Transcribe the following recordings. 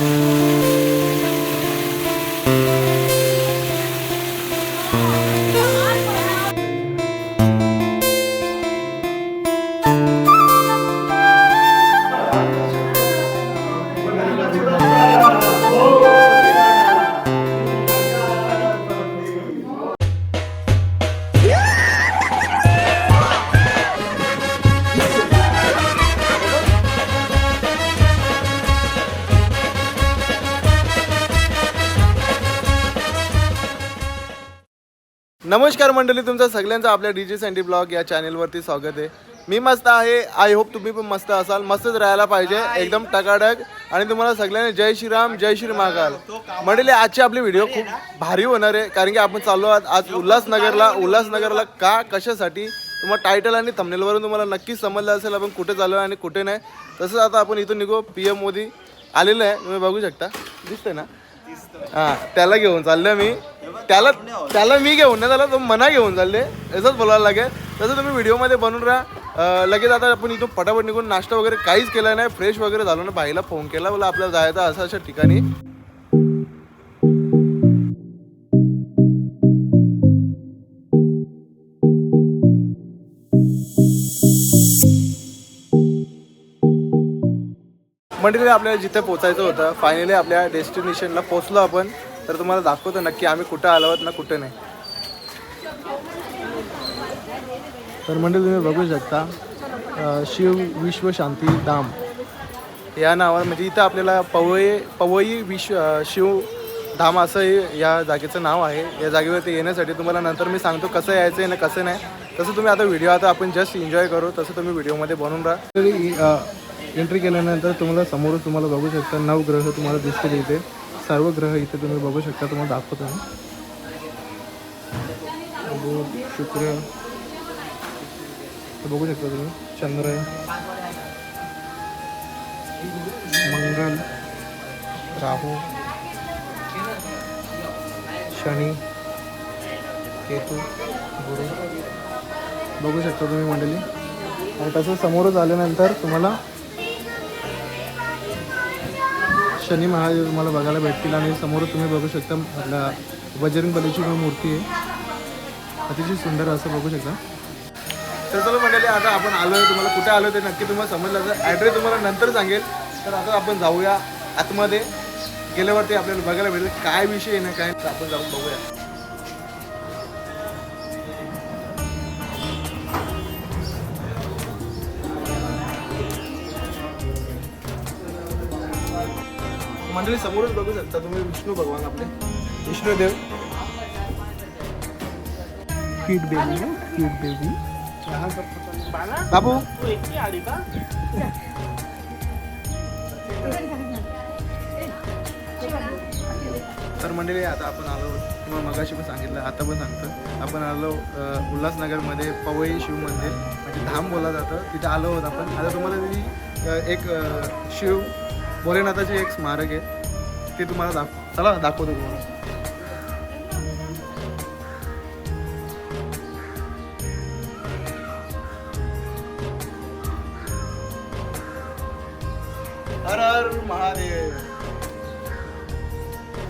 Música नमस्कार मंडळी तुमचं सगळ्यांचं आपल्या डी जे सँडी ब्लॉग या चॅनेलवरती स्वागत आहे. मी मस्त आहे. आय होप तुम्ही पण मस्त असाल मस्तच राहायला पाहिजे एकदम टकाटक. आणि तुम्हाला सगळ्यांनी जय श्रीराम जय श्री महाकाल. मंडळी आजची आपली व्हिडिओ खूप भारी होणार आहे कारण की आपण चाललो आहोत आज उल्हासनगरला. उल्हासनगरला का कशासाठी? तुम्हाला टायटल आणि थंबनेलवरून तुम्हाला नक्कीच समजलं असेल आपण कुठे चाललो आहे आणि कुठे नाही. तसंच आता आपण इथून निघू पी एम मोदी आलेलं आहे. तुम्ही बघू शकता. दिसतंय ना? हा त्याला घेऊन चालले मी. त्याला त्याला मी घेऊन नाही त्याला तो मना घेऊन चालले असंच बोलायला लागेल. तसं तुम्ही व्हिडिओमध्ये बनून राहा. लगेच आता आपण इथून पटापट निघून नाश्ता वगैरे काहीच केला नाही. फ्रेश वगैरे झालो ना बाईला फोन केला बोला आपल्याला जायचं असं अशा ठिकाणी. मंडळी आपल्याला जिथे पोचायचं होतं फायनली आपल्या डेस्टिनेशनला पोचलो आपण. तर तुम्हाला दाखवतो नक्की आम्ही कुठं आलो आहोत ना कुठे नाही. तर मंडळी तुम्ही बघू शकता शिव विश्व शांती धाम. या नावावर म्हणजे इथं आपल्याला पवई पवई विश्व शिव धाम असं हे या जागेचं नाव आहे. या जागेवरती येण्यासाठी तुम्हाला नंतर मी सांगतो कसं यायचं आहे ना कसं नाही. तसं तुम्ही आता व्हिडिओ आता आपण जस्ट एन्जॉय करू तसं तुम्ही व्हिडिओमध्ये बनवून राहा. एंट्री केल्यानंतर तुम्हाला समोरच तुम्हाला बघू शकता नऊ ग्रह तुम्हाला दिसतील इथे. सर्व ग्रह इथे तुम्ही बघू शकता तुम्हाला दाखवतो मी. बुध शुक्र. बघू शकता तुम्ही चंद्र मंगल राहू. शनी केतू गुरु. बघू शकता तुम्ही मंडळी. आणि तसं समोरच आल्यानंतर तुम्हाला शनी महादेव तुम्हाला बघायला भेटतील आणि समोर तुम्ही बघू शकता आपल्या बजरंग बलीची मूर्ती आहे. अतिशय सुंदर असं बघू शकता. तर चला म्हणाले आता आपण आलो आहे तुम्हाला कुठे आलो ते नक्की तुम्हाला समजलं तर ॲड्रेस तुम्हाला नंतर सांगेल. तर आता आपण जाऊया आतमध्ये. गेल्यावरती आपल्याला बघायला भेटेल काय विषय आहे ना काय. आपण जाऊन बघूया. मंडळी समोरच बघू शकता तुम्ही विष्णू भगवान आपले. विष्णुदेव. किट बेबी. किट बेबी बाबू तर मंडळी आता आपण आलो किंवा मगाशी पण सांगितलं आता पण सांगतो. आपण आलो उल्हासनगरमध्ये पवई शिव मंदिर म्हणजे धाम बोला जातं. तिथे आलो आहोत आपण. आता तुम्हाला मी एक शिव भोलेनाथाचे एक स्मारक आहे. ते तुम्हाला दाख चला दाखवतो तुम्हाला. हर हर महादेव.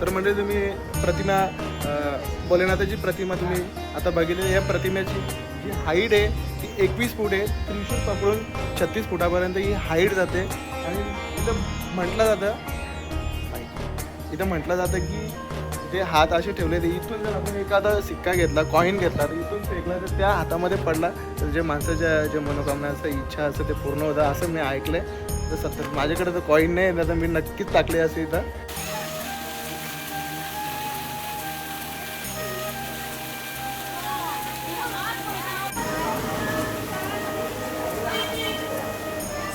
तर म्हणजे तुम्ही प्रतिमा भोलेनाथाची प्रतिमा तुम्ही आता बघितली. या प्रतिमेची जी हाईट आहे ती एकवीस फूट आहे. त्रिशूल पकडून छत्तीस फुटापर्यंत ही हाईट जाते. आणि इथं म्हटलं जातं इथं म्हटलं जातं की ते हात असे ठेवले ते इथून जर आपण एखादा सिक्का घेतला कॉईन घेतला तर इथून फेकला तर त्या हातामध्ये पडला तर जे माणसाच्या जे मनोकामना असतं इच्छा असतं ते पूर्ण होतं असं मी ऐकलं आहे तर सत्तर माझ्याकडे तर कॉईन नाही आहे, तर मी नक्कीच टाकले असे इथं.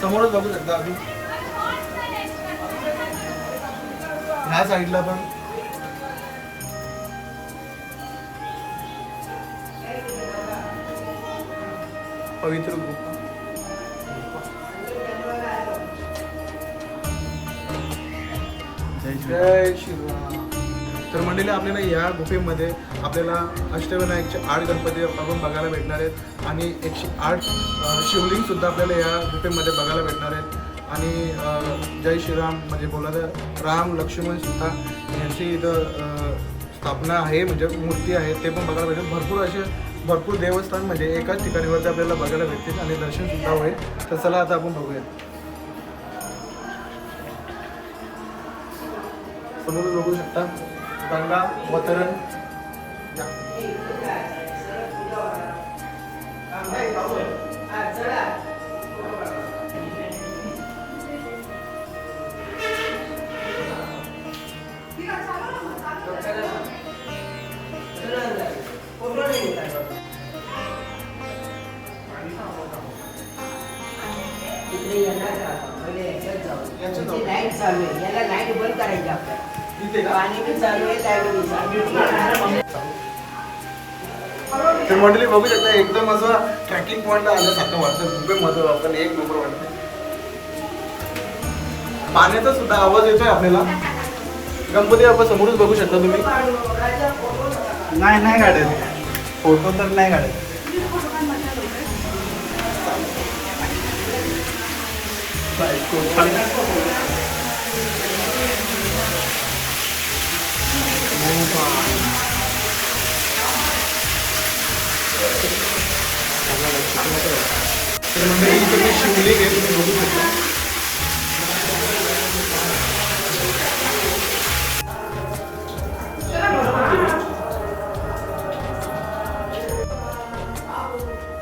समोरच बघू शकता आम्ही ह्या साईडला पण. पवित्र गुफा. जय श्रीराम तर मंडळी आपल्याला या गुफेमध्ये आपल्याला अष्टविनायकचे आठ गणपती आपण बघायला भेटणार आहेत आणि एकशे आठ शिवलिंगसुद्धा आपल्याला या गुफेमध्ये बघायला भेटणार आहेत. आणि जय श्रीराम म्हणजे बोला तर राम लक्ष्मण सुद्धा यांची इथं स्थापना आहे म्हणजे मूर्ती आहे ते पण बघायला भेटेल भरपूर असे भरपूर देवस्थान म्हणजे एकाच ठिकाणीवरती आपल्याला बघायला भेटतील आणि दर्शनसुद्धा होईल. तर चला आता आपण बघूया. समोर बघू शकता. गंगा वतरण चालू आहे. तर मंडळी बघू शकता एकदम असं ट्रॅकिंग पॉईंटला आल्यासारखं वाटतं. खूप मजा वाटतं आणि एक नंबर वाटतं. पाण्याचा सुद्धा आवाज येतोय आपल्याला. गणपती बाप्पा समोरच बघू शकता तुम्ही. नाही नाही काढत फोटो तर नाही काढत तर मंडळी तुम्ही बघू शकता.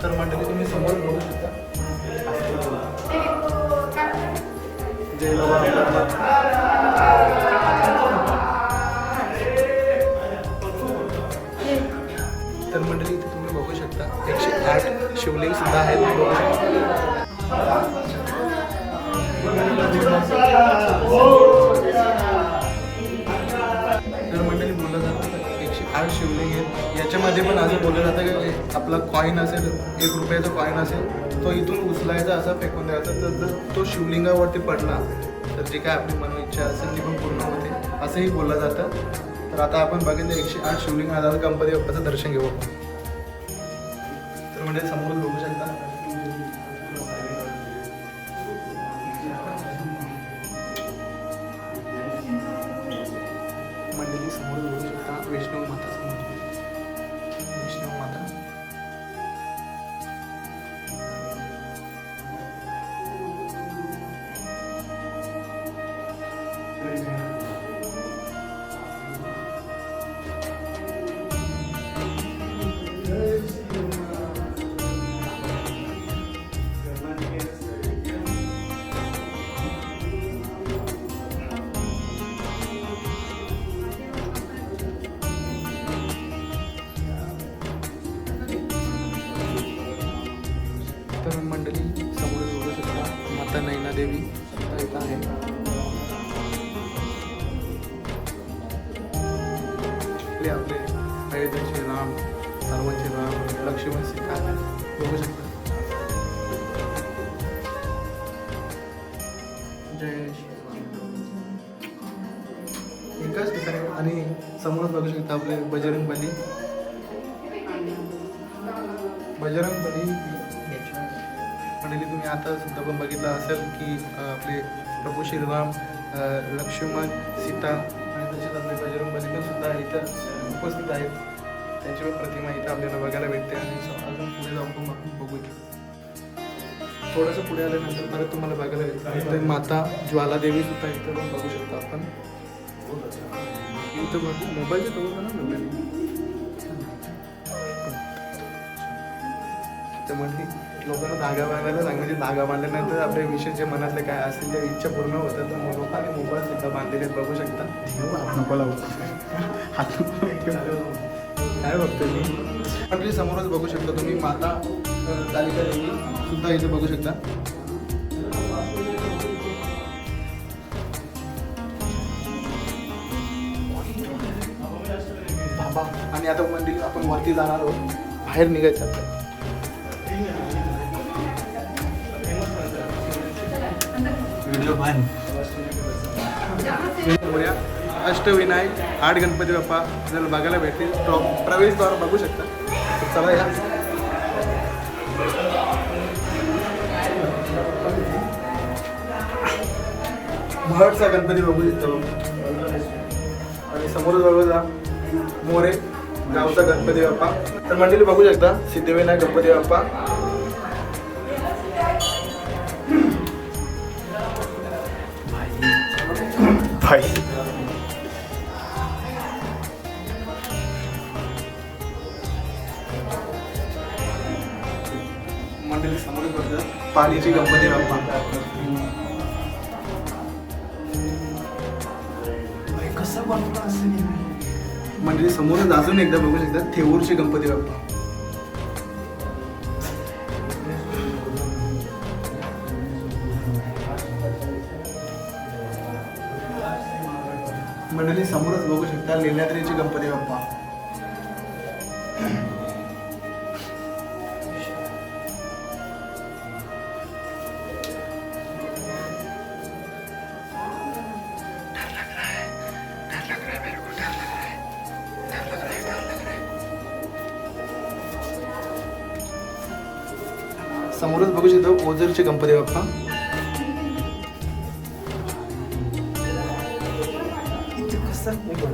तर मंडळी तुम्ही समोर बघू शकता जय बाबा शिवलिंग सुद्धा आहे तर मंडळी बोललं जातं एकशे आठ शिवलिंग आहेत. याच्यामध्ये पण असं बोललं जातं की आपला कॉईन असेल एक रुपयाचा कॉईन असेल तो इथून उचलायचा असा फेकून द्यायचा. तर जर तो शिवलिंगावरती पडला तर जे काय आपली मन इच्छा असेल ती पण पूर्ण होते. असंही बोललं जातं. तर आता आपण बघितलं एकशे आठ शिवलिंग आधार गणपती बाप्पाचं दर्शन घेऊ आपण म्हणजे समोर बघू शकता. मंडळी समोर बघू शकता वैष्णव माता. वैष्णव माता. तर मंडळी समोर बघू शकता माता नैना देवी इथं आहे. आपले आपले अयोध्याचे राम सर्वांचे राम लक्ष्मण सीता बघू शकता. जय श्रीराम एकाच ठिकाणी आणि समोर बघू शकता आपले बजरंग बली बजरंग बली मंडळी तुम्ही आता सुद्धा पण बघितलं असेल की आपले प्रभू श्रीराम लक्ष्मण सीता आणि तसेच आपले बजरंग बली पण सुद्धा इथं उपस्थित आहेत. त्यांची पण प्रतिमा इथं आपल्याला बघायला भेटते आणि अजून पुढे जाऊन पण आपण बघू थोडंसं पुढे आल्यानंतर परत तुम्हाला बघायला भेटतं. माता ज्वालादेवी सुद्धा इथं पण बघू शकतो आपण. इथं बघ मोबाईलचे बघू ना? मोबाईल त्यामध्ये लोकांना धागा बांधायला सांग म्हणजे धागा बांधल्यानंतर आपले विषय जे मनातले काय असतील त्या इच्छा पूर्ण होतात. तर मग लोकांनी मोबाईल सुद्धा बांधलेले बघू शकता. नको लावू. काय बघतोय मी? आपली समोरच बघू शकता तुम्ही. माता अं, कालिका देवी सुद्धा इथे बघू शकता. बाबा आणि आता मंदिर आपण वरती जाणार आहोत. बाहेर निघायचं आता. अष्टविनायक आठ गणपती बाप्पा आपल्याला बघायला भेटतील टॉप प्रवेशद्वार बघू शकता. चला या. महडचा गणपती बघू शकतो आणि समोरच बघूया मोरे गावचा गणपती बाप्पा. तर मंडळी बघू शकता सिद्धिविनायक गणपती बाप्पा. भाई मंडळी समोर बघा. पाणीची गणपती बाप्पा. कसं बनवलं असं म्हणजे समोरच अजून एकदा बघू शकता थेऊरचे गणपती बाप्पा. समोरच बघू गणपती बाप्पा. समोरच बघू शकतो ओझरचे गणपती बाप्पा. इथे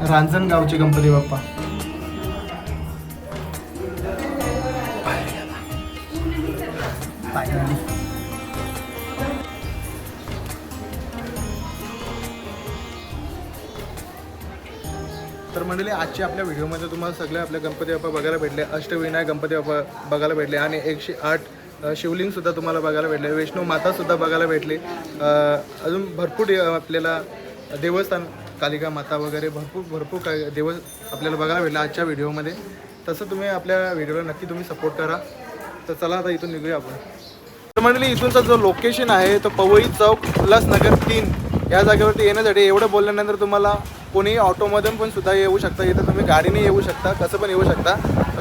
कसं रांजणगावचे गणपती बाप्पा. तर मंडळी आजच्या आपल्या व्हिडिओमध्ये तुम्हाला सगळे आपले गणपती बाप्पा बघायला भेटले अष्टविनायक गणपती बाप्पा बघायला भेटले आणि एकशे आठ शिवलिंगसुद्धा तुम्हाला बघायला भेटले वैष्णव मातासुद्धा बघायला भेटली. अजून भरपूर आपल्याला देवस्थान कालिका माता वगैरे भरपूर भरपूर काय देव आपल्याला बघायला भेटलं आजच्या व्हिडिओमध्ये. तसं तुम्ही आपल्या व्हिडिओला नक्की तुम्ही सपोर्ट करा. तर चला आता इथून निघूया आपण. तर मंडळी इथूनचा जो लोकेशन आहे तो पवई चौक उल्हासनगर तीन या जागेवरती येण्यासाठी एवढं बोलल्यानंतर तुम्हाला कोणी ऑटोमधून पण सुद्धा येऊ शकता. इथं तुम्ही गाडीने येऊ शकता कसं पण येऊ शकता.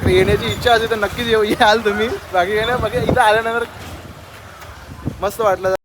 तर येण्याची इच्छा असेल तर नक्कीच येऊ. याल तुम्ही. बाकी येण्या बाकी इथं आल्यानंतर मस्त वाटलं.